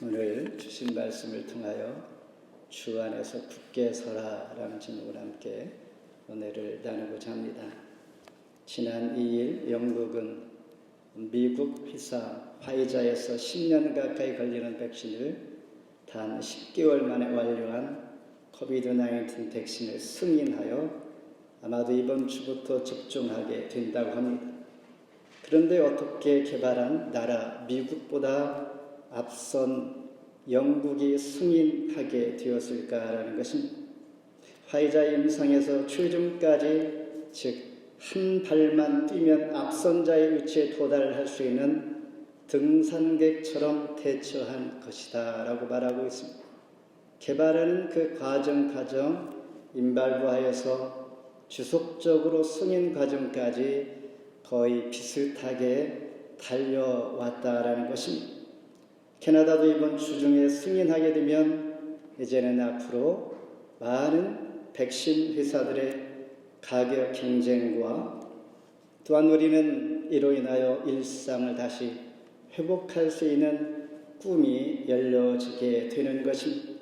오늘 주신 말씀을 통하여 주 안에서 굳게 서라라는 제목으로 함께 은혜를 나누고자 합니다. 지난 2일 영국은 미국 회사 화이자에서 10년 가까이 걸리는 백신을 단 10개월 만에 완료한 코비드-19 백신을 승인하여 아마도 이번 주부터 접종하게 된다고 합니다. 그런데 어떻게 개발한 나라 미국보다 앞선 영국이 승인하게 되었을까라는 것은 화이자 임상에서 최종까지 즉 한 발만 뛰면 앞선 자의 위치에 도달할 수 있는 등산객처럼 대처한 것이다 라고 말하고 있습니다. 개발하는 그 과정 과정 임발부하여서 지속적으로 승인 과정까지 거의 비슷하게 달려왔다라는 것입니다. 캐나다도 이번 주 중에 승인하게 되면 이제는 앞으로 많은 백신 회사들의 가격 경쟁과 또한 우리는 이로 인하여 일상을 다시 회복할 수 있는 꿈이 열려지게 되는 것입니다.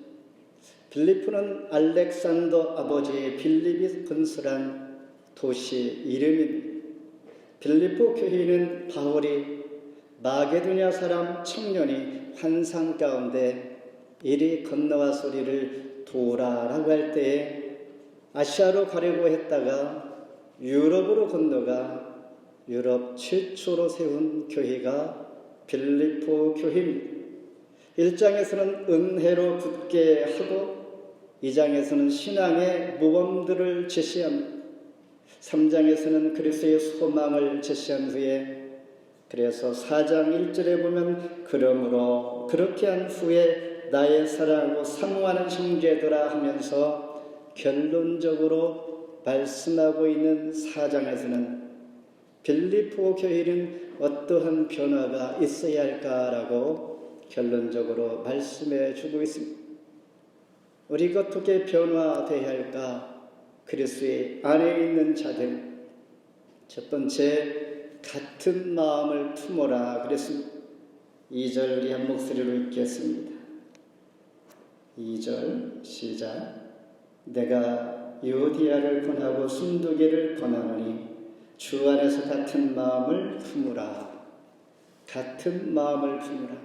빌리프는 알렉산더 아버지의 빌립이 건설한 도시 이름입니다. 빌리프 교회는 바울이 마게도냐 사람 청년이 환상 가운데 이리 건너와 소리를 도라라고 할 때에 아시아로 가려고 했다가 유럽으로 건너가 유럽 최초로 세운 교회가 빌리포 교회입니다. 1장에서는 은혜로 굳게 하고 2장에서는 신앙의 모범들을 제시합니다. 3장에서는 그리스도의 소망을 제시한 후에 그래서 4장 1절에 보면 그러므로 그렇게 한 후에 나의 사랑하고 사모하는 형제들아 하면서 결론적으로 말씀하고 있는 4장에서는 빌리포 교회는 어떠한 변화가 있어야 할까라고 결론적으로 말씀해 주고 있습니다. 우리가 어떻게 변화돼야 할까? 그리스도의 안에 있는 자들 첫 번째 같은 마음을 품어라 그랬습니다. 2절 우리 한 목소리로 읽겠습니다. 2절 시작 내가 요디아를 권하고 순두개를 권하노니 주 안에서 같은 마음을 품으라 같은 마음을 품으라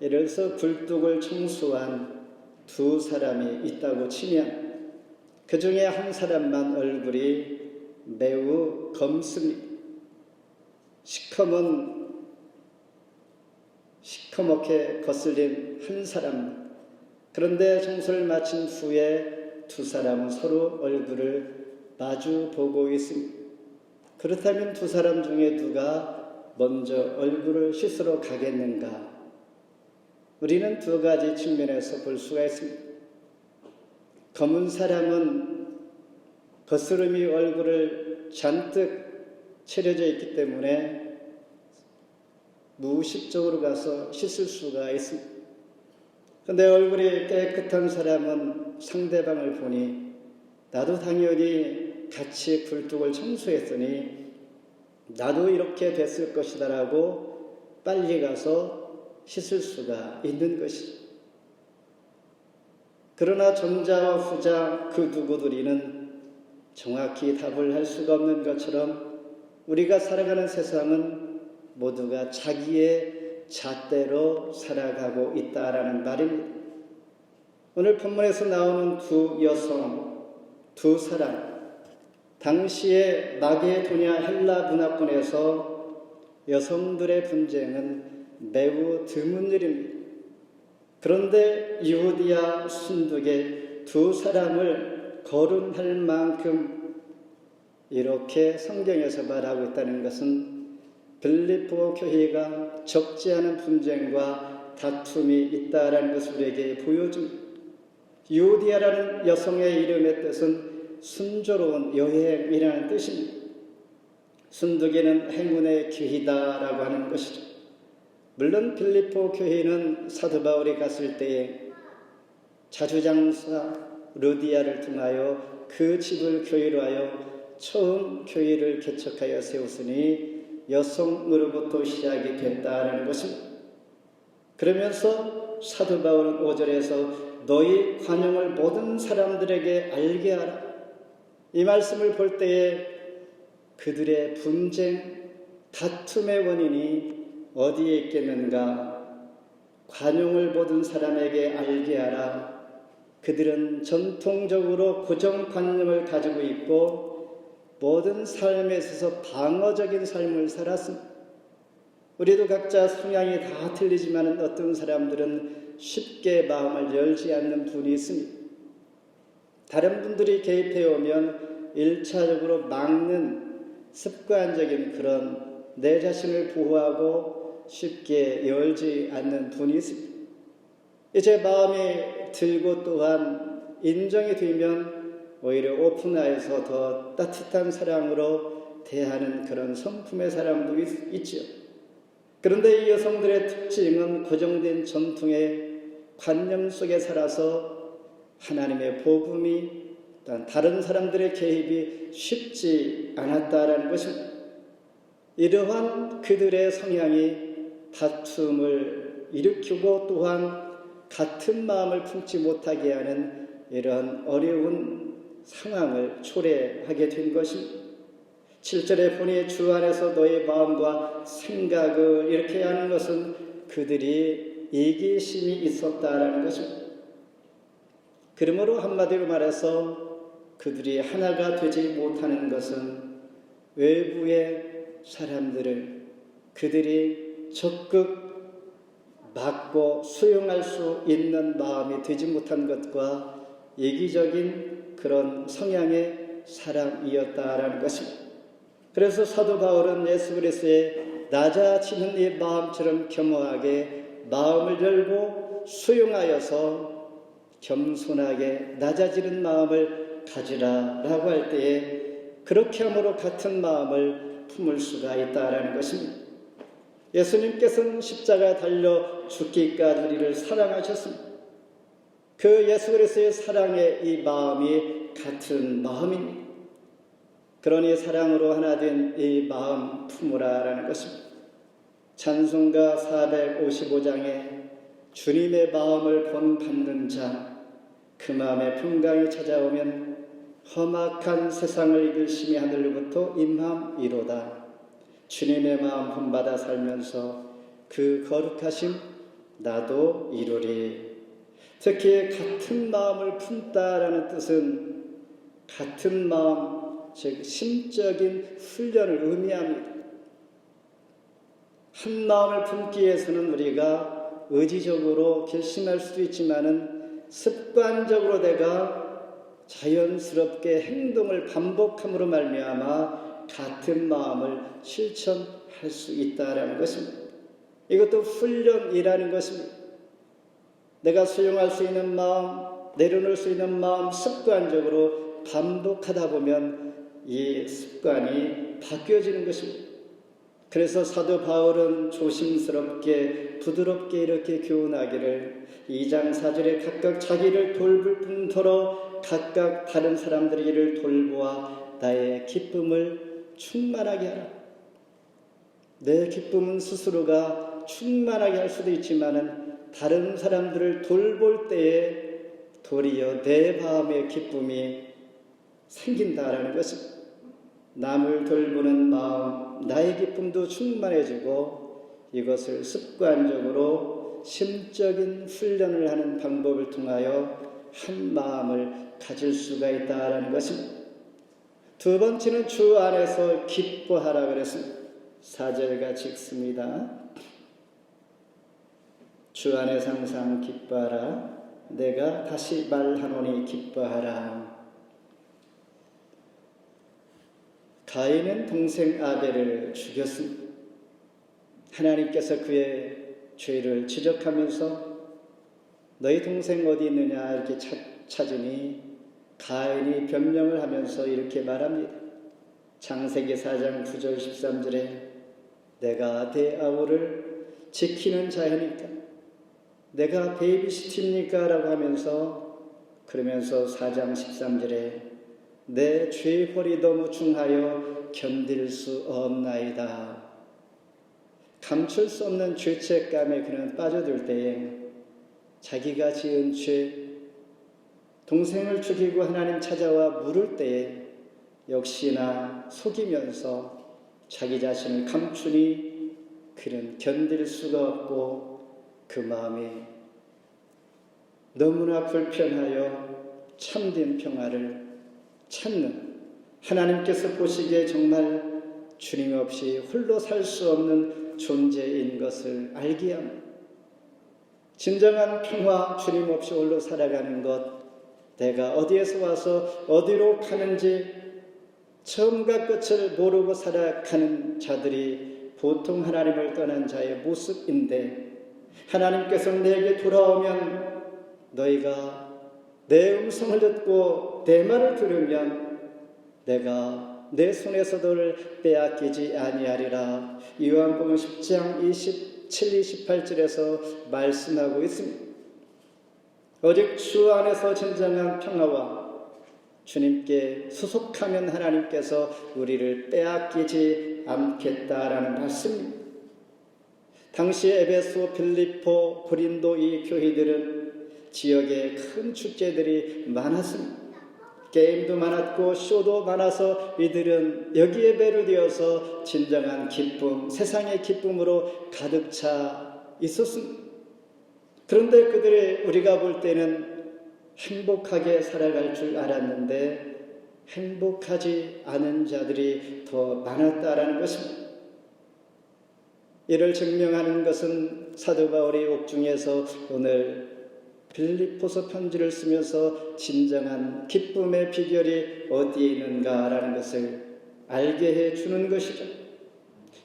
이래서 굴뚝을 청소한 두 사람이 있다고 치면 그 중에 한 사람만 얼굴이 매우 검습니다. 시커먼 시커멓게 거슬린 한 사람. 그런데 청소를 마친 후에 두 사람은 서로 얼굴을 마주 보고 있습니다. 그렇다면 두 사람 중에 누가 먼저 얼굴을 씻으러 가겠는가? 우리는 두 가지 측면에서 볼 수가 있습니다. 검은 사람은 거스름이 얼굴을 잔뜩 채려져 있기 때문에 무의식적으로 가서 씻을 수가 있습니다. 근데 얼굴이 깨끗한 사람은 상대방을 보니 나도 당연히 같이 굴뚝을 청소했으니 나도 이렇게 됐을 것이다라고 빨리 가서 씻을 수가 있는 것이죠. 그러나 전자와 후자 그 누구들이는 정확히 답을 할 수가 없는 것처럼 우리가 살아가는 세상은 모두가 자기의 잣대로 살아가고 있다라는 말입니다. 오늘 본문에서 나오는 두 여성, 두 사람, 당시의 마게도냐 헬라 문화권에서 여성들의 분쟁은 매우 드문 일입니다. 그런데 이후디아 순두의 두 사람을 거론할 만큼 이렇게 성경에서 말하고 있다는 것은 빌리포 교회가 적지 않은 분쟁과 다툼이 있다라는 것을 우리에게 보여줍니다. 이오디아라는 여성의 이름의 뜻은 순조로운 여행이라는 뜻입니다. 순두기는 행운의 기이다라고 하는 것이죠. 물론 빌리포 교회는 사도 바울이 갔을 때에 자주장사 루디아를 통하여 그 집을 교회로 하여 처음 교회를 개척하여 세웠으니 여성으로부터 시작이 됐다는 것입니다. 그러면서 사도 바울은 5절에서 너희 관용을 모든 사람들에게 알게 하라. 이 말씀을 볼 때에 그들의 분쟁, 다툼의 원인이 어디에 있겠는가? 관용을 모든 사람에게 알게 하라. 그들은 전통적으로 고정관념을 가지고 있고 모든 삶에 있어서 방어적인 삶을 살았습니다. 우리도 각자 성향이 다 틀리지만 어떤 사람들은 쉽게 마음을 열지 않는 분이 있습니다. 다른 분들이 개입해 오면 일차적으로 막는 습관적인 그런 내 자신을 보호하고 쉽게 열지 않는 분이 있습니다. 제 마음이 들고 또한 인정이 되면 오히려 오픈하여서 더 따뜻한 사랑으로 대하는 그런 성품의 사람도 있, 있죠. 그런데 이 여성들의 특징은 고정된 전통의 관념 속에 살아서 하나님의 복음이 다른 사람들의 개입이 쉽지 않았다라는 것입니다. 이러한 그들의 성향이 다툼을 일으키고 또한 같은 마음을 품지 못하게 하는 이러한 어려운 상황을 초래하게 된 것입니다. 7절에 보니 주 안에서 너의 마음과 생각을 이렇게 하는 것은 그들이 이기심이 있었다라는 것입니다. 그러므로 한마디로 말해서 그들이 하나가 되지 못하는 것은 외부의 사람들을 그들이 적극 막고 수용할 수 있는 마음이 되지 못한 것과 이기적인 그런 성향의 사람이었다라는 것입니다. 그래서 사도 바울은 예수 그리스도의 낮아지는 이 마음처럼 겸허하게 마음을 열고 수용하여서 겸손하게 낮아지는 마음을 가지라라고 할 때에 그렇게 함으로 같은 마음을 품을 수가 있다라는 것입니다. 예수님께서는 십자가 달려 죽기까지 우리를 사랑하셨습니다. 그 예수 그리스도의 사랑의 이 마음이 같은 마음입니다. 그러니 사랑으로 하나 된 이 마음 품으라라는 것입니다. 찬송가 455장에 주님의 마음을 본받는 자, 그 마음에 평강이 찾아오면 험악한 세상을 이길 심히 하늘로부터 임함이로다. 주님의 마음 본받아 살면서 그 거룩하심 나도 이루리. 특히 같은 마음을 품다라는 뜻은 같은 마음, 즉 심적인 훈련을 의미합니다. 한 마음을 품기 위해서는 우리가 의지적으로 결심할 수도 있지만은 습관적으로 내가 자연스럽게 행동을 반복함으로 말미암아 같은 마음을 실천할 수 있다라는 것입니다. 이것도 훈련이라는 것입니다. 내가 수용할 수 있는 마음, 내려놓을 수 있는 마음 습관적으로 반복하다 보면 이 습관이 바뀌어지는 것입니다. 그래서 사도 바울은 조심스럽게 부드럽게 이렇게 교훈하기를 2장 4절에 각각 자기를 돌볼 뿐더러 각각 다른 사람들에게를 돌보아 나의 기쁨을 충만하게 하라. 내 기쁨은 스스로가 충만하게 할 수도 있지만은 다른 사람들을 돌볼 때에 도리어 내 마음의 기쁨이 생긴다라는 것입니다. 남을 돌보는 마음, 나의 기쁨도 충만해지고 이것을 습관적으로 심적인 훈련을 하는 방법을 통하여 한 마음을 가질 수가 있다라는 것입니다. 두 번째는 주 안에서 기뻐하라 그랬습니다. 사절같이 읽습니다. 주 안에 항상 기뻐하라. 내가 다시 말하노니 기뻐하라. 가인은 동생 아벨을 죽였습니다. 하나님께서 그의 죄를 지적하면서 너희 동생 어디 있느냐 이렇게 찾으니 가인이 변명을 하면서 이렇게 말합니다. 장세기 4장 9절 13절에 내가 내 아우를 지키는 자이니까 내가 베이비시티입니까? 라고 하면서 그러면서 4장 13절에 내 죄벌이 너무 중하여 견딜 수 없나이다. 감출 수 없는 죄책감에 그는 빠져들 때에 자기가 지은 죄, 동생을 죽이고 하나님 찾아와 물을 때에 역시나 속이면서 자기 자신을 감추니 그는 견딜 수가 없고 그 마음이 너무나 불편하여 참된 평화를 찾는 하나님께서 보시기에 정말 주님 없이 홀로 살 수 없는 존재인 것을 알게 합니다. 진정한 평화 주님 없이 홀로 살아가는 것 내가 어디에서 와서 어디로 가는지 처음과 끝을 모르고 살아가는 자들이 보통 하나님을 떠난 자의 모습인데 하나님께서 내게 돌아오면 너희가 내 음성을 듣고 내 말을 들으면 내가 내 손에서 너를 빼앗기지 아니하리라 요한복음 10장 27, 28절에서 말씀하고 있습니다. 오직 주 안에서 진정한 평화와 주님께 수속하면 하나님께서 우리를 빼앗기지 않겠다라는 말씀입니다. 당시 에베소, 빌리포, 고린도 이 교회들은 지역에 큰 축제들이 많았습니다. 게임도 많았고 쇼도 많아서 이들은 여기에 배를 되어서 진정한 기쁨, 세상의 기쁨으로 가득 차 있었습니다. 그런데 그들의 우리가 볼 때는 행복하게 살아갈 줄 알았는데 행복하지 않은 자들이 더 많았다라는 것입니다. 이를 증명하는 것은 사도 바울이 옥중에서 오늘 빌립보서 편지를 쓰면서 진정한 기쁨의 비결이 어디에 있는가라는 것을 알게 해 주는 것이죠.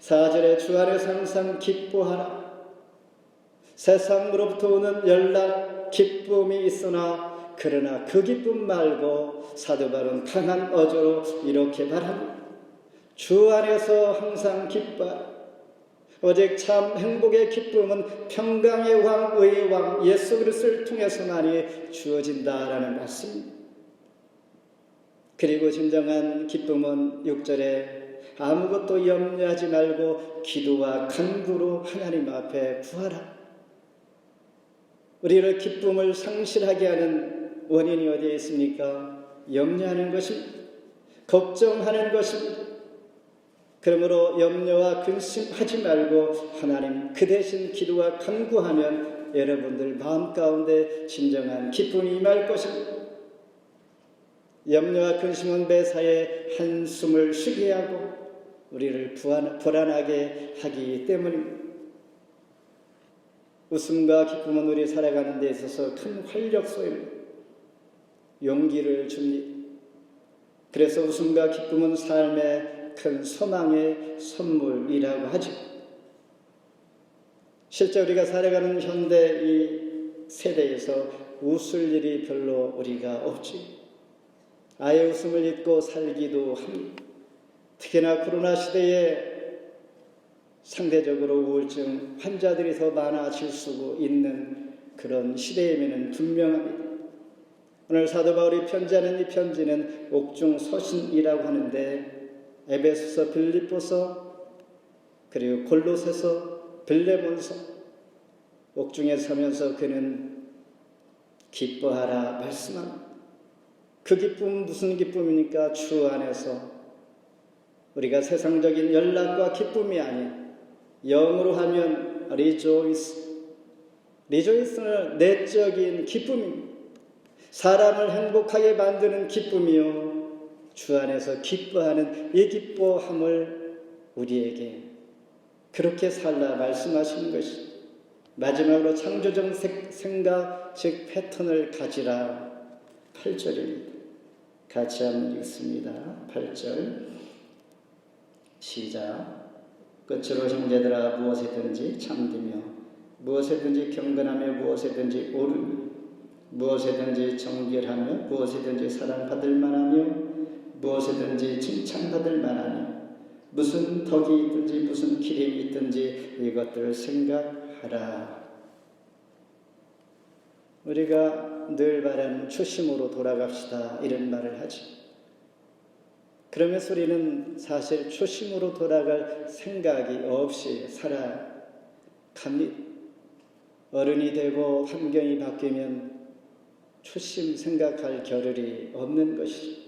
4절에 주 안에서 항상 기뻐하라. 세상으로부터 오는 연락, 기쁨이 있으나 그러나 그 기쁨 말고 사도 바울은 강한 어조로 이렇게 말합니다. 주 안에서 항상 기뻐하라. 오직 참 행복의 기쁨은 평강의 왕, 의의 왕 예수 그리스도를 통해서만이 주어진다라는 말씀입니다. 그리고 진정한 기쁨은 6절에 아무것도 염려하지 말고 기도와 간구로 하나님 앞에 구하라. 우리를 기쁨을 상실하게 하는 원인이 어디에 있습니까? 염려하는 것입니다. 걱정하는 것입니다. 그러므로 염려와 근심하지 말고 하나님 그 대신 기도와 간구하면 여러분들 마음 가운데 진정한 기쁨이 임할 것입니다. 염려와 근심은 매사에 한숨을 쉬게 하고 우리를 불안하게 하기 때문입니다. 웃음과 기쁨은 우리 살아가는 데 있어서 큰 활력소입니다. 용기를 줍니다. 그래서 웃음과 기쁨은 삶의 큰 소망의 선물이라고 하죠. 실제 우리가 살아가는 현대 이 세대에서 웃을 일이 별로 우리가 없지. 아예 웃음을 잊고 살기도 합니다. 특히나 코로나 시대에 상대적으로 우울증 환자들이 더 많아질 수 있는 그런 시대임에는 분명합니다. 오늘 사도 바울이 편지하는 이 편지는 옥중 서신이라고 하는데 에베소서, 빌립보서, 그리고 골로새서, 빌레몬서 옥중에 서면서 그는 기뻐하라 말씀합니다. 그 기쁨은 무슨 기쁨입니까? 주 안에서 우리가 세상적인 연락과 기쁨이 아닌 영어로 하면 rejoice. rejoice는 내적인 기쁨입니다. 사람을 행복하게 만드는 기쁨이요. 주 안에서 기뻐하는 이 기뻐함을 우리에게 그렇게 살라 말씀하시는 것이 마지막으로 창조적 생각, 즉 패턴을 가지라 8절입니다. 같이 한번 읽습니다. 8절 시작 끝으로 형제들아 무엇이든지 참되며 무엇이든지 경건하며 무엇이든지 옳으며 무엇이든지 정결하며 무엇이든지 사랑받을 만하며 무엇이든지 칭찬받을 만하며 무슨 덕이 있든지 무슨 기림이 있든지 이것들을 생각하라. 우리가 늘 말하는 초심으로 돌아갑시다 이런 말을 하지. 그러면서 우리는 사실 초심으로 돌아갈 생각이 없이 살아갑니다. 어른이 되고 환경이 바뀌면 초심 생각할 겨를이 없는 것이죠.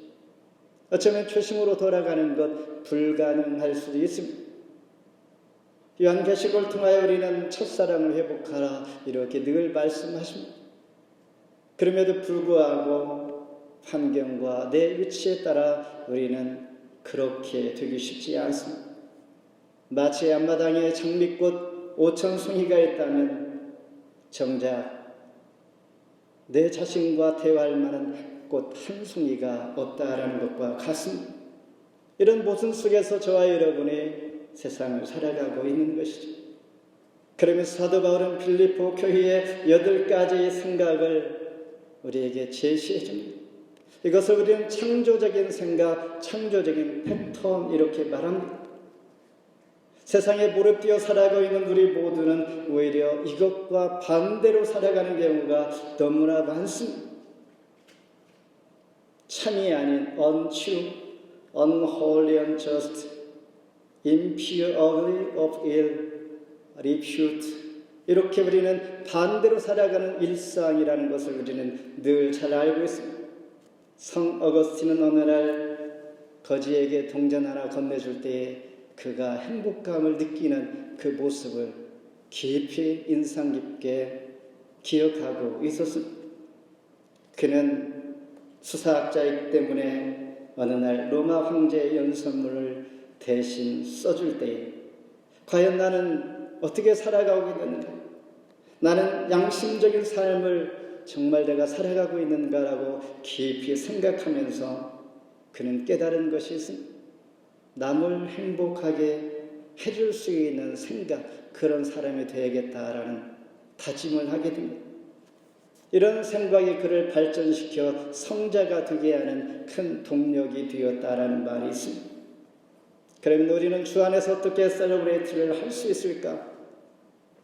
어쩌면 초심으로 돌아가는 것 불가능할 수도 있습니다. 요한계시록을 통하여 우리는 첫사랑을 회복하라 이렇게 늘 말씀하십니다. 그럼에도 불구하고 환경과 내 위치에 따라 우리는 그렇게 되기 쉽지 않습니다. 마치 앞마당에 장미꽃 오천 송이가 있다면 정작 내 자신과 대화할 만한 꽃 한 송이가 없다라는 것과 같습니다. 이런 모순 속에서 저와 여러분이 세상을 살아가고 있는 것이죠. 그러면서 사도 바울은 빌리포 교회의 여덟 가지의 생각을 우리에게 제시해 줍니다. 이것을 우리는 창조적인 생각, 창조적인 패턴 이렇게 말합니다. 세상에 무릎 뛰어 살아가고 있는 우리 모두는 오히려 이것과 반대로 살아가는 경우가 너무나 많습니다. 참이 아닌 untrue, unholy, unjust, impure, ugly, of ill, repute 이렇게 우리는 반대로 살아가는 일상이라는 것을 우리는 늘 잘 알고 있습니다. 성 어거스틴은 어느 날 거지에게 동전 하나 건네줄 때에 그가 행복감을 느끼는 그 모습을 깊이 인상 깊게 기억하고 있었습니다. 그는 수사학자이기 때문에 어느 날 로마 황제의 연선물을 대신 써줄 때에 과연 나는 어떻게 살아가고 있는가? 나는 양심적인 삶을 정말 내가 살아가고 있는가라고 깊이 생각하면서 그는 깨달은 것이 있습니다. 남을 행복하게 해줄 수 있는 생각, 그런 사람이 되야겠다라는 다짐을 하게 됩니다. 이런 생각이 그를 발전시켜 성자가 되게 하는 큰 동력이 되었다라는 말이 있습니다. 그러면 우리는 주 안에서 어떻게 셀러브레이트를 할 수 있을까?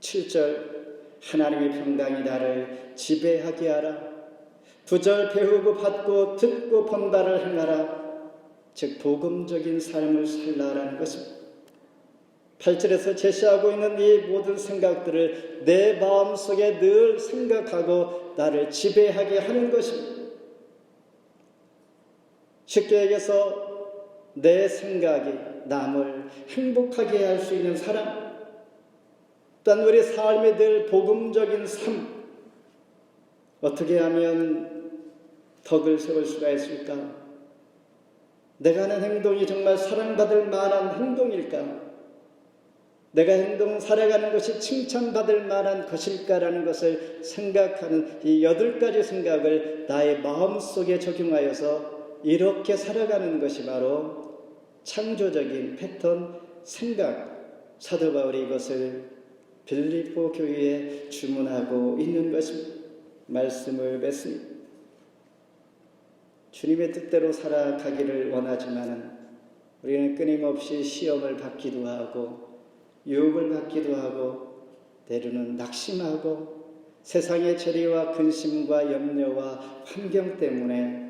7절 하나님의 평강이 나를 지배하게 하라. 9절 배우고 받고 듣고 본바를 행하라. 즉 복음적인 삶을 살라라는 것입니다. 8절에서 제시하고 있는 이 모든 생각들을 내 마음속에 늘 생각하고 나를 지배하게 하는 것입니다. 쉽게 얘기해서 내 생각이 남을 행복하게 할 수 있는 사람, 또한 우리 삶에 늘 복음적인 삶, 어떻게 하면 덕을 세울 수가 있을까? 내가 하는 행동이 정말 사랑받을 만한 행동일까? 내가 행동 살아가는 것이 칭찬받을 만한 것일까라는 것을 생각하는 이 여덟 가지 생각을 나의 마음속에 적용하여서 이렇게 살아가는 것이 바로 창조적인 패턴 생각 사도 바울이 이것을 빌립보 교회에 주문하고 있는 것입니다. 말씀을 맺습니다. 주님의 뜻대로 살아가기를 원하지만 우리는 끊임없이 시험을 받기도 하고 유혹을 받기도 하고 때로는 낙심하고 세상의 재리와 근심과 염려와 환경 때문에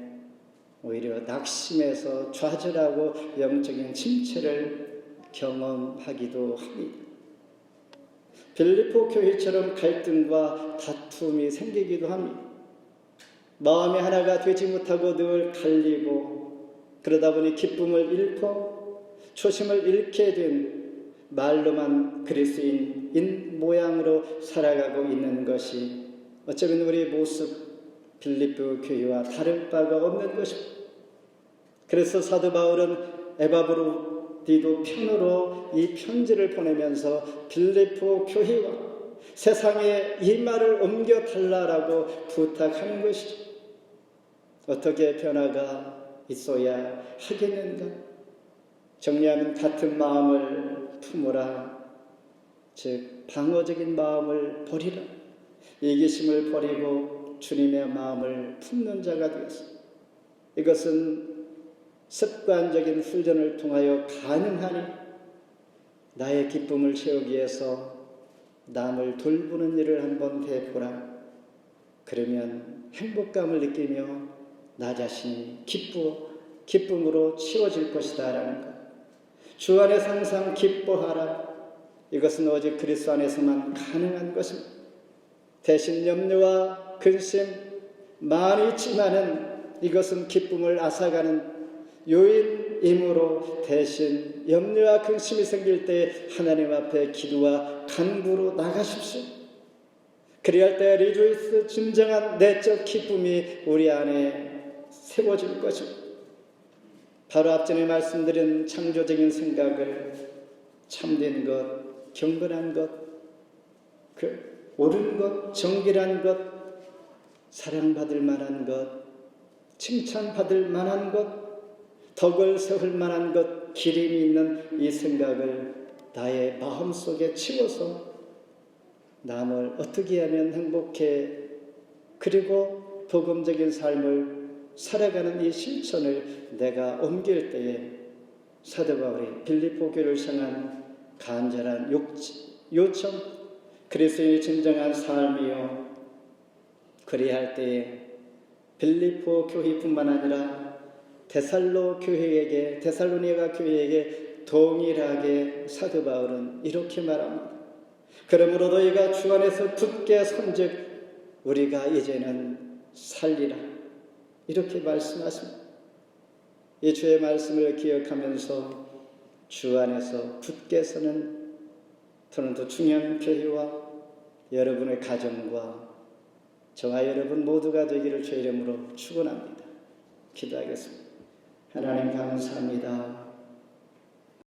오히려 낙심해서 좌절하고 영적인 침체를 경험하기도 합니다. 빌리포 교회처럼 갈등과 다툼이 생기기도 합니다. 마음이 하나가 되지 못하고 늘 갈리고 그러다 보니 기쁨을 잃고 초심을 잃게 된 말로만 그리스인인 모양으로 살아가고 있는 것이 어쩌면 우리 모습 빌립보 교회와 다를 바가 없는 것입니다. 그래서 사도 바울은 에바브로디도 편으로 이 편지를 보내면서 빌립보 교회와 세상에 이 말을 옮겨 달라라고 부탁하는 것이죠. 어떻게 변화가 있어야 하겠는가? 정리하면 같은 마음을 품으라. 즉, 방어적인 마음을 버리라. 이기심을 버리고 주님의 마음을 품는 자가 되었습니다. 이것은 습관적인 훈련을 통하여 가능하니 나의 기쁨을 채우기 위해서 남을 돌보는 일을 한번 해보라. 그러면 행복감을 느끼며 나 자신이 기쁘, 기쁨으로 치워질 것이다. 라는 것. 주 안에서 항상 기뻐하라. 이것은 오직 그리스도 안에서만 가능한 것입니다. 대신 염려와 근심 많이 있지만은 이것은 기쁨을 앗아가는 요인이므로 대신 염려와 근심이 생길 때 하나님 앞에 기도와 간구로 나가십시오. 그리할 때 리조이스 진정한 내적 기쁨이 우리 안에 세워질 것입니다. 바로 앞전에 말씀드린 창조적인 생각을 참된 것, 경건한 것, 그 옳은 것, 정결한 것, 사랑받을 만한 것, 칭찬받을 만한 것, 덕을 세울 만한 것, 기림이 있는 이 생각을 나의 마음 속에 치워서 남을 어떻게 하면 행복해 그리고 복음적인 삶을 살아가는 이 실천을 내가 옮길 때에 사도 바울이 빌립보 교를 향한 간절한 욕, 요청 그리스도의 진정한 삶이요 그리할 때에 빌립보 교회뿐만 아니라 데살로 교회에게 데살로니가 교회에게 동일하게 사도 바울은 이렇게 말합니다. 그러므로 너희가 주 안에서 굳게 선즉 우리가 이제는 살리라 이렇게 말씀하십니다. 이 주의 말씀을 기억하면서 주 안에서 굳게 서는 토론토 중요한 교회와 여러분의 가정과 저와 여러분 모두가 되기를 주의 이름으로 축원합니다. 기도하겠습니다. 하나님 감사합니다.